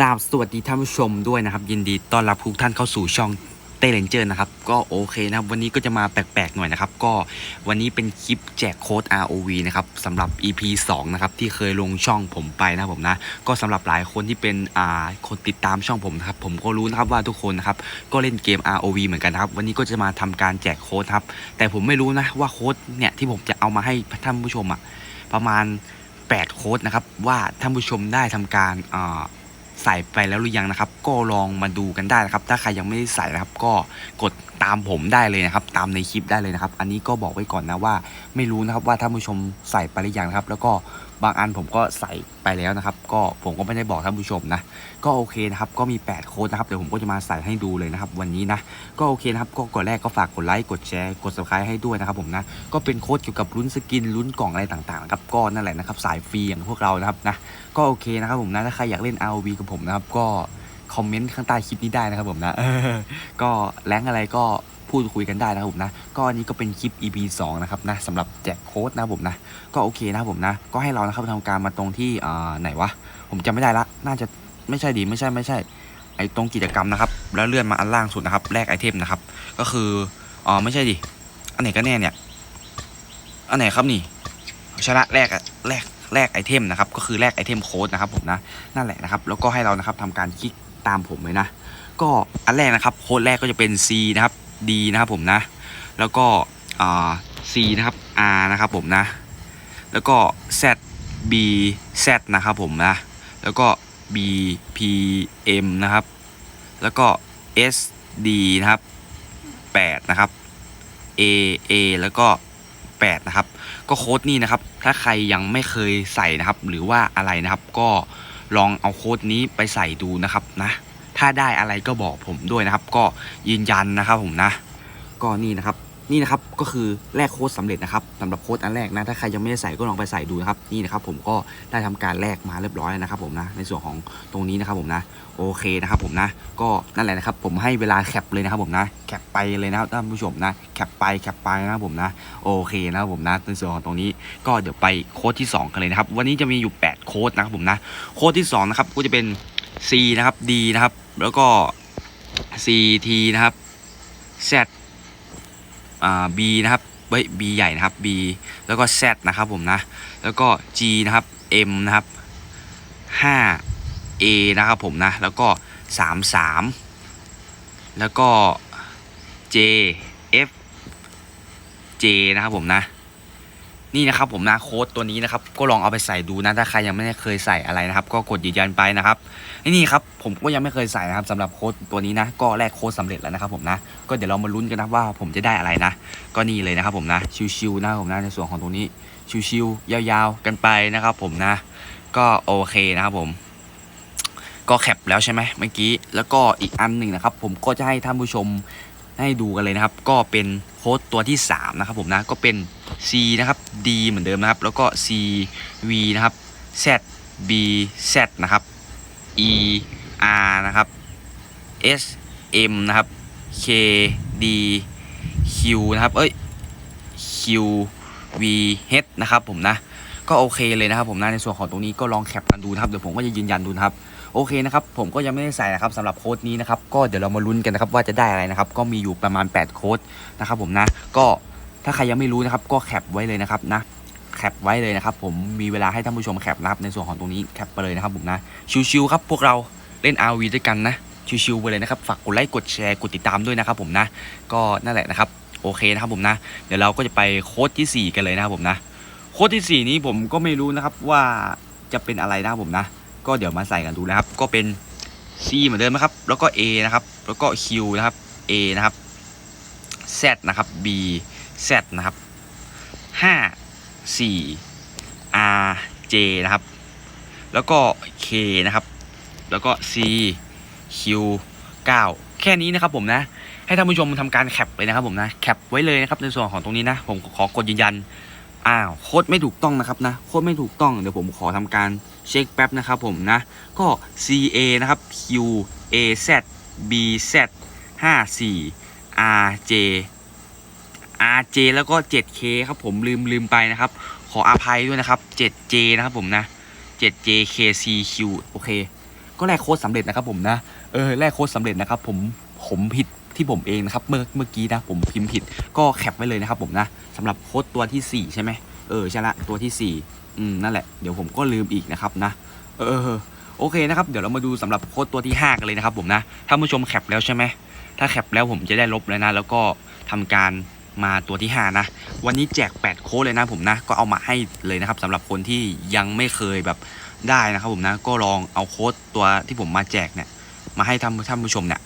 กราบสวัสดีท่านผู้ชมด้วยนะครับ ยินดีต้อนรับทุกท่านเข้าสู่ช่องเต้เลนเจอร์นะครับ ก็โอเคนะครับ วันนี้ก็จะมาแปลกๆหน่อยนะครับ ก็วันนี้เป็นคลิปแจกโค้ด ROV นะครับสำหรับ EP 2 นะครับ ที่เคยลงช่องผมไปนะผมนะ ก็สำหรับหลายคนที่เป็นอ่าคนติดตามช่องผมนะครับ ผมก็รู้นะครับว่าทุกคนนะครับ ก็เล่นเกม ROV เหมือนกันนะครับ วันนี้ก็จะมาทำการแจกโค้ดครับ แต่ผมไม่รู้นะว่าโค้ดเนี่ยที่ผมจะเอามาให้ท่านผู้ชมอะประมาณ8โค้ดนะครับว่าท่านผู้ชมได้ทำการอ่า ใส่ไปแล้วหรือยังนะครับ ก็ลองมาดูกันได้นะครับ ถ้าใครยังไม่ได้ใส่นะครับ ก็กดตามผมได้เลยนะครับ ตามในคลิปได้เลยนะครับ อันนี้ก็บอกไว้ก่อนนะว่า ไม่รู้นะครับว่าท่านผู้ชมใส่ไปหรือยังนะครับ แล้วก็ บางอันผมก็ใส่ไปแล้วนะครับ ก็ผมก็ไม่ได้บอกท่านผู้ชมนะ ก็โอเคนะครับ ก็มี 8 โค้ดนะครับ เดี๋ยวผมก็จะมาใส่ให้ดูเลยนะครับ วันนี้นะ ก็โอเคนะครับ ก็ก่อนแรกก็ฝากกดไลค์ กดแชร์ กด subscribe ให้ด้วยนะครับผมนะ ก็เป็นโค้ดเกี่ยวกับลุ้นสกิน ลุ้นกล่องอะไรต่างๆนะครับ ก็นั่นแหละนะครับ สายฟรีอย่างพวกเรานะครับนะ ก็โอเคนะครับผมนะ ถ้าใครอยากเล่น ROV กับผมนะครับ ก็คอมเมนต์ข้างใต้คลิปนี้ได้นะครับผมนะ ก็แรงอะไรก็ พูดคุยกันได้นะครับผมนะ ก็อันนี้ก็เป็นคลิป EP 2 นะครับนะสำหรับแจกโค้ดนะครับผมนะ ก็โอเคนะครับผมนะ ก็ให้เรานะครับทำการมาตรงที่อ่าไหนวะ ผมจำไม่ได้ละ น่าจะไม่ใช่ดีไม่ใช่ไม่ใช่ ไอตรงกิจกรรมนะครับ แล้วเลื่อนมาอันล่างสุดนะครับ แลกไอเทมนะครับ ก็คืออ๋อไม่ใช่ดิ อันไหนก็แน่เนี่ย อันไหนครับนี่ชนะแลกอะแลกแลกไอเทมนะครับ ก็คือแลกไอเทมโค้ดนะครับผมนะ นั่นแหละนะครับ แล้วก็ให้เรานะครับทำการคลิกตามผมเลยนะ ก็อันแรกนะครับ โค้ดแรกก็จะเป็น C นะครับ D นะครับผมนะ แล้วก็ C นะครับ R นะครับผมนะ แล้วก็ Z B Z นะครับผมนะ แล้วก็ B P M นะครับ แล้วก็ S D นะครับ8นะครับ A A แล้วก็ 8 นะครับ ก็โค้ดนี้นะครับ ถ้าใครยังไม่เคยใส่นะครับ หรือว่าอะไรนะครับ ก็ลองเอาโค้ดนี้ไปใส่ดูนะครับนะ ถ้าได้อะไรก็บอกผมด้วยนะครับ ก็ยืนยันนะครับผมนะ ก็นี่นะครับ นี่นะครับก็คือแลกโค้ดสำเร็จนะครับสำหรับโค้ดอันแรกนะถ้าใครยังไม่ได้ใส่ก็ลองไปใส่ดูนะครับนี่นะครับ ผมก็ได้ทำการแลกมาเรียบร้อยนะครับ ผมนะ ในส่วนของตรงนี้นะครับผมนะโอเคนะครับผมนะ ก็นั่นแหละนะครับ ผมให้เวลาแคปเลยนะครับผมนะแคปไปเลยนะครับท่านผู้ชมนะแคปไปแคปไปนะครับผมนะโอเคนะครับผมนะในส่วนของตรงนี้ก็เดี๋ยวไปโค้ดที่ 2 กันเลยนะครับ วันนี้จะมีอยู่ 8 โค้ดนะครับผมนะโค้ดที่2นะครับก็จะเป็น C นะครับ D นะครับ แล้วก็ C T นะครับ Z อ่า B นะครับเฮ้ย B ใหญ่นะครับ B แล้วก็ Z นะครับผมนะ แล้วก็ G นะครับ M นะครับ 5 A นะครับผมนะ แล้วก็ 33 แล้วก็ J F J นะครับผมนะ นี่นะครับผมนะโค้ดตัวนี้นะครับก็ลองเอาไปใส่ดูนะถ้าใครยังไม่ได้เคยใส่อะไรนะครับ ก็กดยืนยันไปนะครับนี่ครับผมก็ยังไม่เคยใส่นะครับสำหรับโค้ดตัวนี้นะ ก็แลกโค้ดสำเร็จแล้วนะครับผมนะก็เดี๋ยวเรามาลุ้นกันนะว่าผมจะได้อะไรนะ ก็นี่เลยนะครับผมนะชิวๆนะผมนะในส่วนของตรงนี้ชิวๆยาวๆกันไปนะครับ ผมนะ ก็โอเคนะครับผมก็แคปแล้วใช่ไหมเมื่อกี้แล้วก็อีกอันหนึ่งนะครับ ผมก็จะให้ท่านผู้ชมให้ดูกันเลยนะครับ ก็เป็น โค้ดตัวที่ 3 นะครับผมนะก็เป็น C นะครับ D เหมือนเดิมนะครับ แล้วก็ C V นะครับ Z B Z นะครับ E R นะครับ S M นะครับ K D Q นะครับ เอ้ย Q V H นะครับผมนะ ก็โอเคเลยนะครับผมนะ ในส่วนของตรงนี้ก็ลองแคปกันดูนะครับ เดี๋ยวผมก็จะยืนยันดูนะครับ โอเคนะครับผมก็ยังไม่ได้ใส่นะครับสำหรับโค้ดนี้นะครับก็เดี๋ยวเรามาลุ้นกันนะครับว่าจะได้อะไรนะครับก็มีอยู่ประมาณ 8 โค้ดนะครับผมนะก็ถ้าใครยังไม่รู้นะครับก็แคปไว้เลยนะครับนะแคปไว้เลยนะครับผมมีเวลาให้ท่านผู้ชมแคปนะครับในส่วนของตรงนี้แคปไปเลยนะครับผมนะชิวๆครับพวกเราเล่น RV ด้วยกันนะชิวๆไปเลยนะครับฝากกดไลค์กดแชร์กดติดตามด้วยนะครับผมนะก็นั่นแหละนะครับโอเคนะครับผมนะ เดี๋ยวเราก็จะไปโค้ดที่ 4 กันเลยนะครับผมนะ โค้ดที่ 4 นี้ผมก็ไม่รู้นะครับว่าจะเป็นอะไรนะครับผมนะ ก็เดี๋ยวมาใส่กันดูนะครับ ก็เป็น C เหมือนเดิมนะครับ แล้วก็ A นะครับ แล้วก็ Q นะครับ A นะครับ Z นะครับ B Z นะครับ 5 4 R J นะครับ แล้วก็ K นะครับ แล้วก็ C Q 9 แค่นี้นะครับผมนะ ให้ท่านผู้ชมทำการแคปเลยนะครับผมนะ แคปไว้เลยนะครับในส่วนของตรงนี้นะ ผมขอกดยืนยัน อ้าว โค้ดไม่ถูกต้องนะครับนะ โค้ดไม่ถูกต้อง เดี๋ยวผมขอทำการ เช็คแป๊บนะครับผมนะ ก็ C A นะครับ Q A Z B Z 5 4 R J R J แล้วก็ 7K ครับผมลืมลืมไปนะครับ ขออภัยด้วยนะครับ 7J นะครับผมนะ 7J K C Q โอเค ก็แลกโค้ดสำเร็จนะครับผมนะ เออแลกโค้ดสำเร็จนะครับผมผมผิดที่ผมเองนะครับเมื่อเมื่อกี้นะผมพิมพ์ผิดก็แคปไว้เลยนะครับผมนะสำหรับโค้ดตัวที่สี่ใช่ไหมเออใช่ละตัวที่สี่ อืมนั่นแหละเดี๋ยวผมก็ลืมอีกนะครับนะ เออโอเคนะครับเดี๋ยวเรามาดูสำหรับโค้ดตัวที่ห้ากันเลยนะครับผมนะถ้าผู้ชมแคปแล้วใช่ไหมถ้าแคปแล้วผมจะได้ลบเลยนะ แล้วก็ทำการมาตัวที่ห้านะ วันนี้แจก 8 โค้ดเลยนะผมนะ ก็เอามาให้เลยนะครับสำหรับคนที่ยังไม่เคยแบบได้นะครับผมนะ ก็ลองเอาโค้ดตัวที่ผมมาแจกเนี่ย มาให้ท่านท่านผู้ชมเนี่ย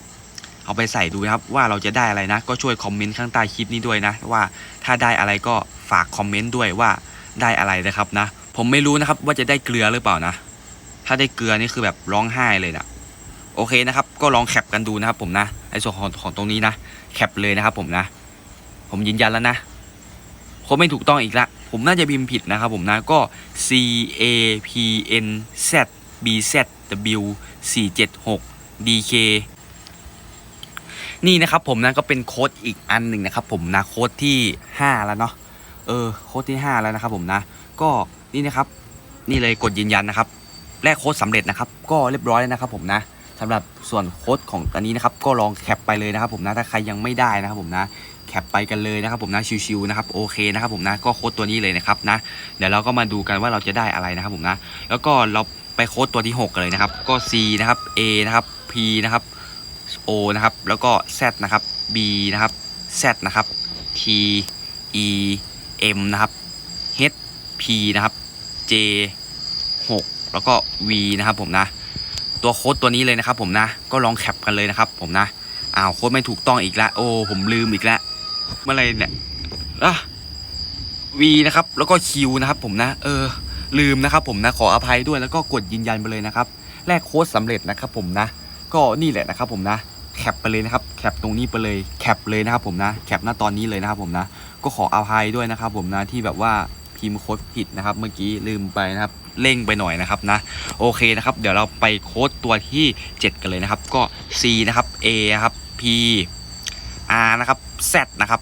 เอาไปใส่ดูนะครับว่าเราจะได้อะไรนะ ก็ช่วยคอมเมนต์ข้างใต้คลิปนี้ด้วยนะ ว่าถ้าได้อะไรก็ฝากคอมเมนต์ด้วยว่า ได้อะไรนะครับนะ ผมไม่รู้นะครับว่าจะได้เกลือหรือเปล่านะ ถ้าได้เกลือนี่คือแบบร้องไห้เลยนะโอเคนะครับ ก็ลองแคปกันดูนะครับ ผมนะในส่วนของของตรงนี้นะแคปเลยนะครับ ผมนะ ผมยืนยันแล้วนะผมไม่ถูกต้องอีกละผมน่าจะพิมพ์ผิดนะครับผมนะก็ C A P N Z B Z W 4 7 6 D K นี่นะครับผมนะก็เป็นโค้ดอีกอันหนึ่งนะครับ ผมนะโค้ดที่ 5 แล้วเนาะ เออโค้ดที่ 5 แล้วนะครับผมนะ ก็นี่นะครับ นี่เลยกดยืนยันนะครับแลกโค้ดสำเร็จนะครับ ก็เรียบร้อยแล้วนะครับผมนะสำหรับส่วนโค้ดของอันนี้นะครับ ก็ลองแคปไปเลยนะครับผมนะถ้าใครยังไม่ได้นะครับผมนะแคปไปกันเลยนะครับผมนะชิวๆนะครับโอเคนะครับผมนะก็โค้ดตัวนี้เลยนะครับนะเดี๋ยวเราก็มาดูกันว่าเราจะได้อะไรนะครับผมนะ แล้วก็เราไปโค้ดตัวที่6กันเลยนะครับ ก็ C นะครับ A นะครับ P นะครับ O นะครับแล้วก็ Z นะครับ B นะครับ Z นะครับ T E M นะครับ H P นะครับ J 6แล้วก็ V นะครับผมนะ ตัวโค้ดตัวนี้เลยนะครับผมนะ ก็ลองแคปกันเลยนะครับผมนะอ้าวโค้ดไม่ถูกต้องอีกแล้วโอ้ผมลืมอีกแล้วเมื่อไรเนี่ยอะ V นะครับแล้วก็ Q นะครับผมนะ เออ ลืมนะครับผมนะขออภัยด้วยแล้วก็กดยืนยันไปเลยนะครับแลกโค้ดสำเร็จนะครับผมนะ ก็นี่แหละนะครับผมนะแคปไปเลยนะครับแคปตรงนี้ไปเลยแคปเลยนะครับผมนะแคปหน้าตอนนี้เลยนะครับผมนะ ก็ขออภัยด้วยนะครับ ผมนะที่แบบว่าพิมพ์โค้ดผิดนะครับเมื่อกี้ลืมไปนะครับเร่งไปหน่อยนะครับนะโอเคนะครับเดี๋ยวเราไปโค้ดตัวที่ 7 กันเลยนะครับ ก็ C นะครับ A นะครับ P R นะครับ Z นะครับ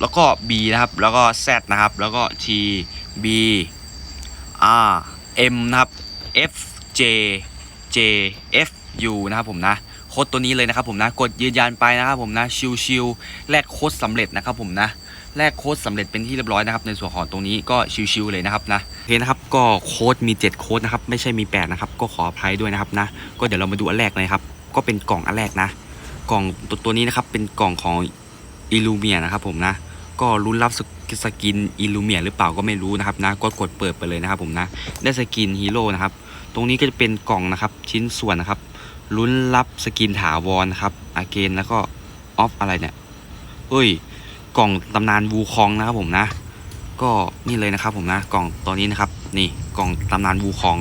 แล้วก็ B นะครับ แล้วก็ Z นะครับ แล้วก็ T B R M นะครับ F J J F U นะครับผมนะโค้ดตัวนี้เลยนะครับผมนะกดยืนยันไปนะครับผมนะชิวๆแลกโค้ดสำเร็จนะครับผมนะ แลกโค้ดสำเร็จเป็นที่เรียบร้อยนะครับในส่วนของตรงนี้ก็ชิวๆเลยนะครับนะโอเคนะครับก็โค้ดมี 7 โค้ดนะครับไม่ใช่มี 8 นะครับ ก็ขออภัยด้วยนะครับนะก็เดี๋ยวเรามาดูอันแรกเลยครับ ก็เป็นกล่องอันแรกนะ กล่องตัวตัวนี้นะครับเป็นกล่องของอิลูเมียนะครับผมนะก็ลุ้นรับสกสกินอิลูเมียหรือเปล่าก็ไม่รู้นะครับนะก็กดเปิดไปเลยนะครับผมนะได้สกินฮีโร่นะครับตรงนี้ก็จะเป็นกล่องนะครับชิ้นส่วนนะครับลุ้นรับสกินถาวรนะครับอาเกนแล้วก็ออฟอะไรเนี่ยเอ้ย กล่องตำนานวูคองนะครับผมนะ ก็นี่เลยนะครับผมนะกล่องตัวนี้นะครับ นี่กล่องตำนานวูคอง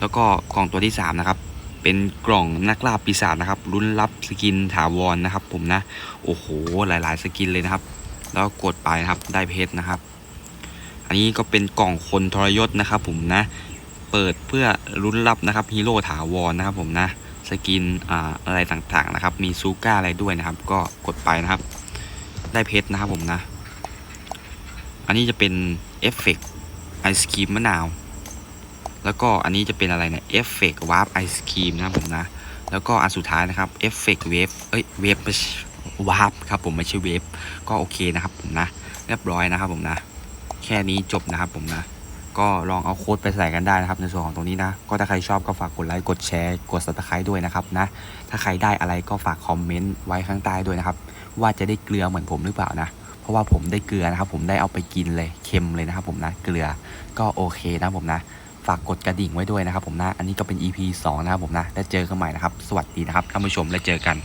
แล้วก็กล่องตัวที่สามนะครับเป็นกล่องนักล่าปีศาจนะครับลุ้นรับสกินถาวรนะครับ ผมนะโอ้โหหลาย ๆ สกินเลยนะครับ แล้วกดไปนะครับได้เพชรนะครับ อันนี้ก็เป็นกล่องคนทรยศนะครับ ผมนะ เปิดเพื่อลุ้นรับนะครับฮีโร่ถาวรนะครับ ผมนะสกินออะไรต่างๆนะครับ มีซูก้าอะไรด้วยนะครับ ก็กดไปนะครับ ได้เพชรนะครับผมนะ อันนี้จะเป็นเอฟเฟกไอศครีมมะนาว แล้วก็อันนี้จะเป็นอะไรเนี่ยเอฟเฟกวาร์ปไอศครีมนะครับผมนะ แล้วก็อันสุดท้ายนะครับเอฟเฟกเวฟเอ้ยเวฟวาร์ปครับผมไม่ใช่เวฟก็โอเคนะครับผมนะ เรียบร้อยนะครับผมนะ แค่นี้จบนะครับผมนะ ก็ลองเอาโค้ดไปใส่กันได้นะครับในส่วนของตรงนี้นะ ก็ถ้าใครชอบก็ฝากกดไลค์กดแชร์กด subscribe ด้วยนะครับนะ ถ้าใครได้อะไรก็ฝากคอมเมนต์ไว้ข้างใต้ด้วยนะครับ ว่าจะได้เกลือเหมือนผมหรือเปล่านะ เพราะว่าผมได้เกลือนะครับ ผมได้เอาไปกินเลยเค็มเลยนะครับ ผมนะเกลือก็โอเคนะผมนะฝากกดกระดิ่งไว้ด้วยนะครับผมนะ อันนี้ก็เป็น EP 2 นะครับผมนะ แล้วเจอกันใหม่นะครับ สวัสดีนะครับท่านผู้ชม แล้วเจอกัน